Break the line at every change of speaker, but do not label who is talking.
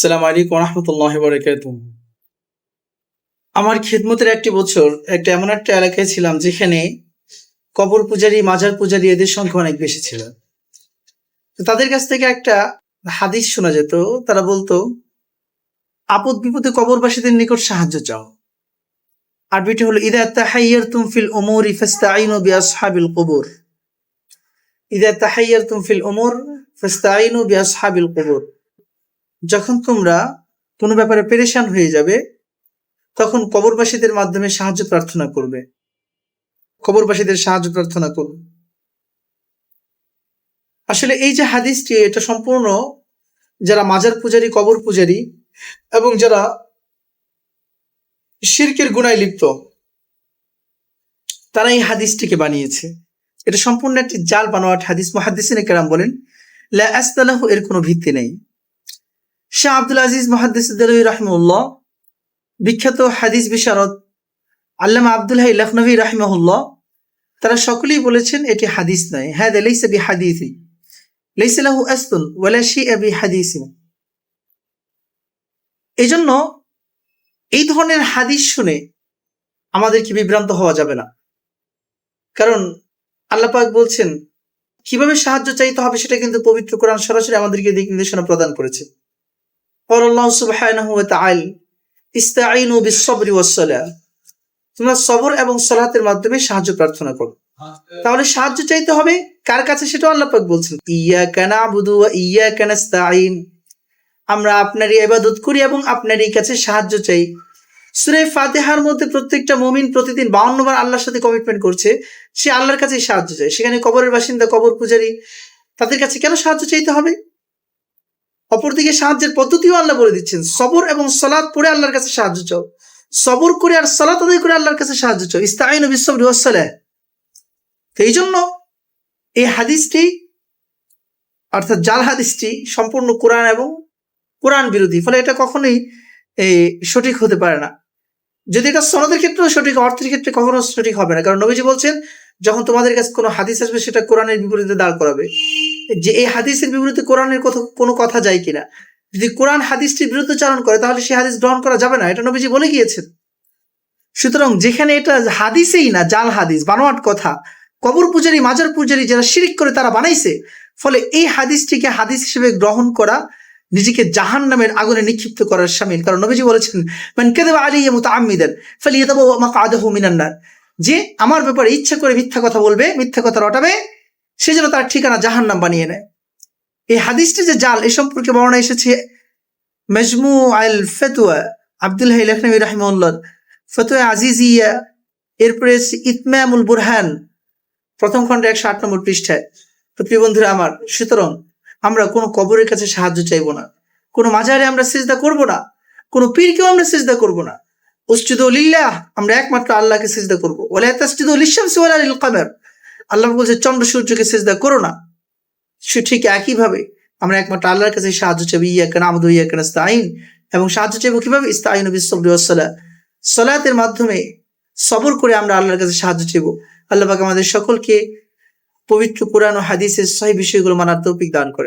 সালাম আলাইকুম রহমতুল্লাহ আমার খেদমতের একটি বছর, একটা এমন একটা এলাকায় ছিলাম যেখানে কবর পূজারী, মাজার পূজারী এদের সংখ্যা অনেক বেশি ছিল। তাদের কাছ থেকে একটা হাদিস শোনা যেত, তারা বলতো, আপদ বিপদে কবরবাসীদের নিকট সাহায্য চাও। আর বিটি হলো, ইদা তাহাইয়ার তুম ফিল ওমর ইফাস্তাইন বি আসহাবিল কবর। ইদা তাহাইয়ার তুম ফিল ওমর ফাস্তাইন বি আসহাবিল কবর। যখন তোমরা কোনো ব্যাপারে পেরেশান হয়ে যাবে, তখন কবরবাসীদের মাধ্যমে সাহায্য প্রার্থনা করবে। কবরবাসীদের সাহায্য প্রার্থনা করবে আসলে এই যে হাদিসটি, এটা সম্পূর্ণ যারা মাজার পূজারী, কবর পূজারী এবং যারা শিরকের গুণায় লিপ্ত, তারা এই হাদিসটিকে বানিয়েছে। এটা সম্পূর্ণ একটি জাল বানোয়াট হাদিস। মহাদিসিনে কেরাম বলেন, লা এর কোনো ভিত্তি নেই। শাহ আব্দুল আজিজ মহাদ্দিস রাহিমউল্লাহ বিখ্যাত হাদিস বিশারদ আল্লামা আব্দুল হাই লখনবী রাহিমাহুল্লাহ, তারা সকলেই বলেছেন এটি হাদিস নয়। হ্যাঁ লেইসা বি হাদিসি লেইসা লাহু আস্তুন ওয়ালা বি হাদিসি এই জন্য এই ধরনের হাদিস শুনে আমাদেরকে বিভ্রান্ত হওয়া যাবে না। কারণ আল্লাহ পাক বলছেন, কীভাবে সাহায্য চাইতে হবে সেটা কিন্তু পবিত্র কোরআন সরাসরি আমাদেরকে দিক নির্দেশনা প্রদান করেছে। আল্লাহ সুবহানাহু ওয়া তাআল ইস্তাঈনু বিস সবরি ওয়াস সালাহ তোমরা সবর এবং সালাতের মাধ্যমে সাহায্য প্রার্থনা করো। তাহলে সাহায্য চাইতে হবে কার কাছে সেটা আল্লাহ পাক বলছেন। ইয়া কানা আবুদু ইয়া ইয়া কানাস্তাঈন আমরা আপনারই এবাদত করি এবং আপনারই কাছে সাহায্য চাই। সুরে ফাতেহার মধ্যে প্রত্যেকটা মমিন প্রতিদিন বাউন্ন বার আল্লাহর সাথে কমিটমেন্ট করছে, সে আল্লাহর কাছেই সাহায্য চায়। সেখানে কবরের বাসিন্দা, কবর পূজারী, তাদের কাছে কেন সাহায্য চাইতে হবে? অপরদিকে সাহায্যের পদ্ধতিও আল্লাহ বলে দিচ্ছেন, সবর এবং সলাদ পড়ে আল্লাহর কাছে সাহায্য চাও। সবর করে আর সলাত আদায় করে আল্লাহর কাছে সাহায্য চাও। ইস্তাইন বিশ্বর তো এই জন্য এই হাদিসটি, অর্থাৎ জাল হাদিসটি সম্পূর্ণ কোরআন এবং কোরআন বিরোধী, ফলে এটা কখনোই সঠিক হতে পারে না। যদি এটা সনদের ক্ষেত্রেও সঠিক, অর্থের ক্ষেত্রে কখনো সঠিক হবে না। কারণ নবীজি বলছেন, যখন তোমাদের কাছে কোনো হাদিস আসবে, সেটা কোরআনের বিপরীতে দাঁড় করাবে। যে এই হাদিসের বিপরীতে কোরআনের কথা কোনো কথা যায় কিনা। যদি কোরআন হাদিসটির বিরুদ্ধে চারণ করে, তাহলে সেই হাদিস গ্রহণ করা যাবে না। এটা নবীজি বলে গিয়েছেন। সুতরাং যেখানে এটা হাদিসেই না, জাল হাদিস, বানোয়াট কথা, কবর পূজারী, মাজার পূজারী যারা শিরিক করে তারা বানাইছে, ফলে এই হাদিসটিকে হাদিস হিসেবে গ্রহণ করা নিজেকে জাহান নামের আগুনে নিক্ষিপ্ত করার সামিল। কারণ নবীজি বলেছেন, মান কেদেবা আলী মুতাআম্মিদান ফালিয়াতাবু মাকআদাহু মিনান নার। যে আমার ব্যাপারে ইচ্ছা করে মিথ্যা কথা বলবে, মিথ্যা কথা রটাবে সে যেন তার ঠিকানা জাহান নাম বানিয়ে নেয়। এই হাদিসটি যে জাল, এ সম্পর্কে বর্ণনা এসেছে মেজমু আল ফেতুয়া, আব্দুল হাই লখনবী রাহিমউল্লাহ ফতুয়া আজিজিয়া, এরপরে ইতমামুল বুরহান, প্রথম খণ্ডে একশো আট নম্বর পৃষ্ঠায়। তো প্রিয় বন্ধুরা আমার, সুতরাং আমরা কোনো কবরের কাছে সাহায্য চাইব না। কোনো মাজারে আমরা সিজদা করব না। কোনো পীরকেও আমরা সিজদা করব না। উসজুদ লিল্লাহ, আমরা একমাত্র আল্লাহকে সিজদা করব। ওলা তাসজুদ লিশামসি ওয়ালা লিল কামার আল্লাহ বলছে, চন্দ্র সূর্যকে সেজদা করো না। সে ঠিক একইভাবে আমরা একমাত্র আল্লাহর কাছে সাহায্য চাবি ইয়া কেন আমাদের ইয়া কেন ইস্তাইন এবং সাহায্য চাইব কীভাবে? ইস্তাইন ওয়াসালা সলাতের মাধ্যমে সবর করে আমরা আল্লাহর কাছে সাহায্য চাইব। আল্লাহ পাক আমাদের সকলকে পবিত্র কোরআন ও হাদিসের সহি বিষয়গুলো মানার তৌফিক দান করেন।